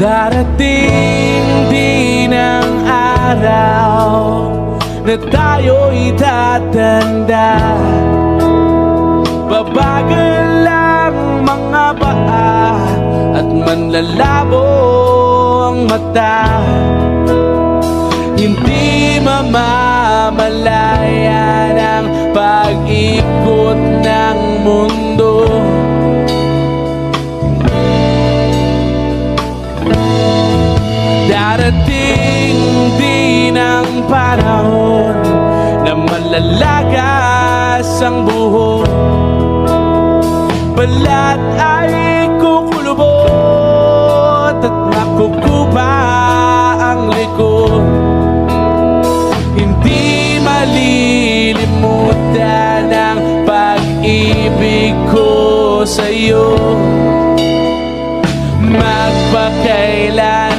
Darating din ang araw Na tayo'y tatanda. Babagal lang mga paa At manlalabo ang mata. Hindi mamamalayan Darating din ang panahon Na malalagas ang buhok. Balat ay kukulubot At makukupa ang likod. Hindi malilimutan ang pag-ibig ko sa'yo. Magpakailan